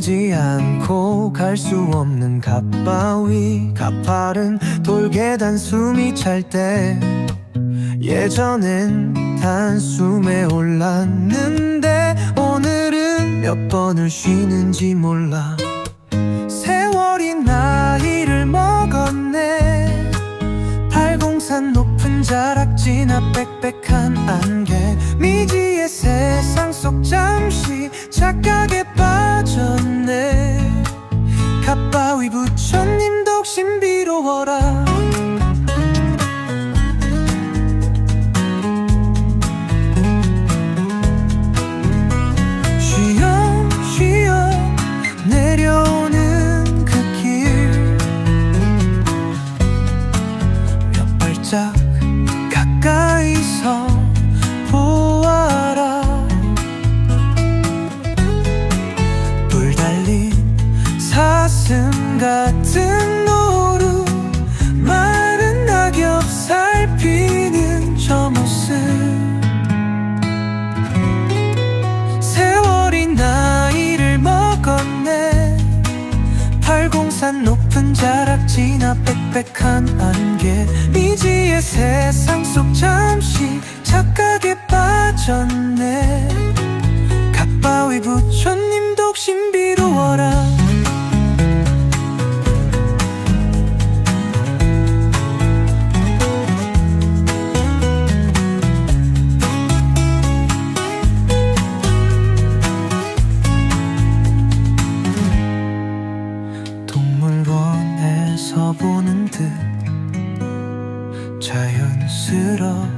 닿지 않고 갈 수 없는 갓바위. 가파른 돌계단 숨이 찰 때 예전엔 단숨에 올랐는데 오늘은 몇 번을 쉬는지 몰라. 세월이 나이를 먹었네. 팔공산 높은 자락진 앞 빽빽한 안개 신비로워라. 쉬엄쉬엄 내려오는 그 길. 몇 발짝 가까이서 보아라. 불 달린 사슴 같은 자락진 앞 빽빽한 안개 미지의 세상 속 잠시 착각에 빠졌네. 갓바위 부처님도 신비 자연스럽구나.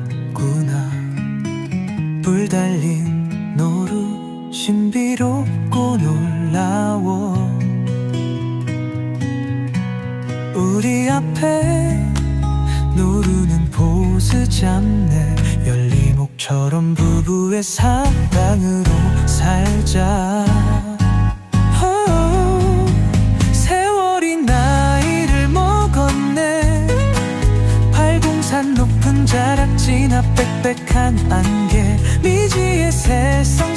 불 달린 노루 신비롭고 놀라워. 우리 앞에 노루는 포즈 잡네. 열리목처럼 부부의 사랑으로 앞 빽빽한 안개 미지의 세상